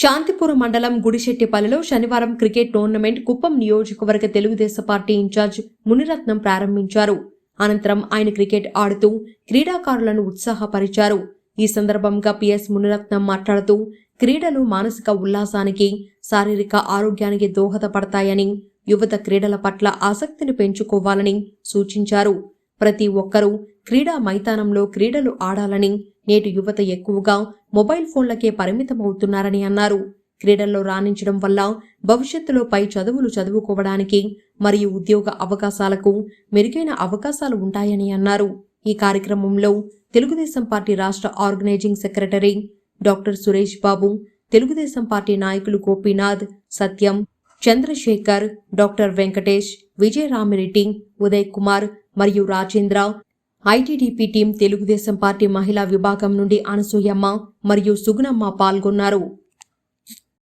శాంతిపురం మండలం గుడిశెట్టిపల్లిలో శనివారం cricket tournament Kuppam నియోజకవర్గ తెలుగుదేశం పార్టీ ఇన్ఛార్జ్ మునిరత్నం ప్రారంభించారు. అనంతరం ఆయన క్రికెట్ ఆడుతూ క్రీడాకారులను ఉత్సాహపరిచారు. ఈ సందర్భంగా పిఎస్ మునిరత్నం మాట్లాడుతూ క్రీడలు మానసిక ఉల్లాసానికి శారీరక ఆరోగ్యానికి దోహదపడతాయని యువత క్రీడల పట్ల ఆసక్తిని పెంచుకోవాలని సూచించారు. ప్రతి ఒక్కరూ క్రీడా మైదానంలో క్రీడలు ఆడాలని నేటి యువత ఎక్కువగా మొబైల్ ఫోన్లకే పరిమితమవుతున్నారని అన్నారు. క్రీడల్లో రాణించడం వల్ల భవిష్యత్తులో పై చదువులు చదువుకోవడానికి మరియు ఉద్యోగ అవకాశాలకు మెరుగైన అవకాశాలు ఉంటాయని అన్నారు. ఈ కార్యక్రమంలో తెలుగుదేశం పార్టీ రాష్ట్ర organizing secretary doctor Suresh Babu Telugu Desam party నాయకులు గోపీనాథ్ సత్యం చంద్రశేఖర్ డాక్టర్ వెంకటేష్ విజయరామిరెడ్డి ఉదయ్ కుమార్ మరియు Rajendra ITDP team Telugu Desam party మహిళా విభాగం నుండి అనసూయమ్మ మరియు సుగుణమ్మ పాల్గొన్నారు.